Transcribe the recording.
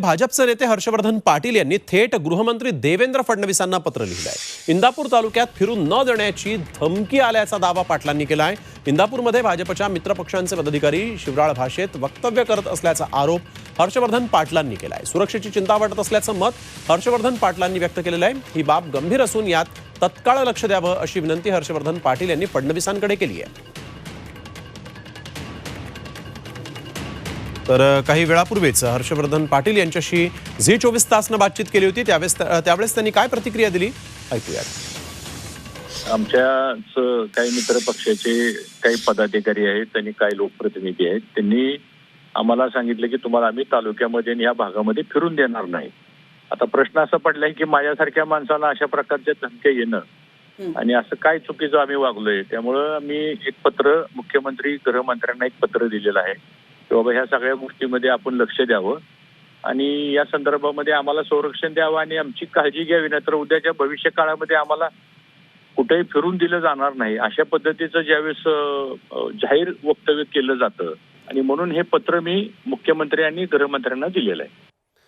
भाजपचे नेते हर्षवर्धन पाटील यांनी थेट गृहमंत्री देवेंद्र फडणवीसांना पत्र लिहिलं आहे इंदापूर तालुक्यात फिरून न देण्याची धमकी आल्याचा दावा पाटलांनी केला आहे इंदापूरमध्ये भाजपच्या मित्रपक्षांचे पदाधिकारी शिवराळ भाषेत वक्तव्य करत असल्याचा आरोप हर्षवर्धन पाटलांनी केला आहे सुरक्षेची चिंता वाटत असल्याचं मत हर्षवर्धन पाटलांनी व्यक्त केलेलं आहे. ही बाब गंभीर असून यात तत्काळ लक्ष द्यावं अशी विनंती हर्षवर्धन पाटील यांनी फडणवीसांकडे केली आहे. तर काही वेळापूर्वीच हर्षवर्धन पाटील यांच्याशी झी चोवीस तासनं बातचीत केली होती. त्यावेळेस त्यावेळेस त्यांनी काय प्रतिक्रिया दिली? ऐकूयात. आमच्याच काही मित्र पक्षाचे काही पदाधिकारी आहेत आणि काही लोकप्रतिनिधी आहेत. त्यांनी आम्हाला सांगितलं की तुम्हाला आम्ही तालुक्यामध्ये आणि या भागामध्ये फिरून देणार नाही. आता प्रश्न असा पडलाय की माझ्यासारख्या माणसाला अशा प्रकारच्या धमक्या येणं आणि असं काय चुकीचं आम्ही वागलोय? त्यामुळं आम्ही एक पत्र मुख्यमंत्री गृहमंत्र्यांना एक पत्र दिलेलं आहे. की बाबा ह्या सगळ्या गोष्टीमध्ये आपण लक्ष द्यावं. आणि या संदर्भामध्ये आम्हाला संरक्षण द्यावं आणि आमची काळजी घ्यावी नाही तर उद्याच्या भविष्य काळामध्ये आम्हाला कुठेही फिरून दिलं जाणार नाही. अशा पद्धतीचं ज्यावेळेस जाहीर वक्तव्य केलं जातं. आणि म्हणून हे पत्र मी मुख्यमंत्री आणि गृहमंत्र्यांना दिलेलं आहे.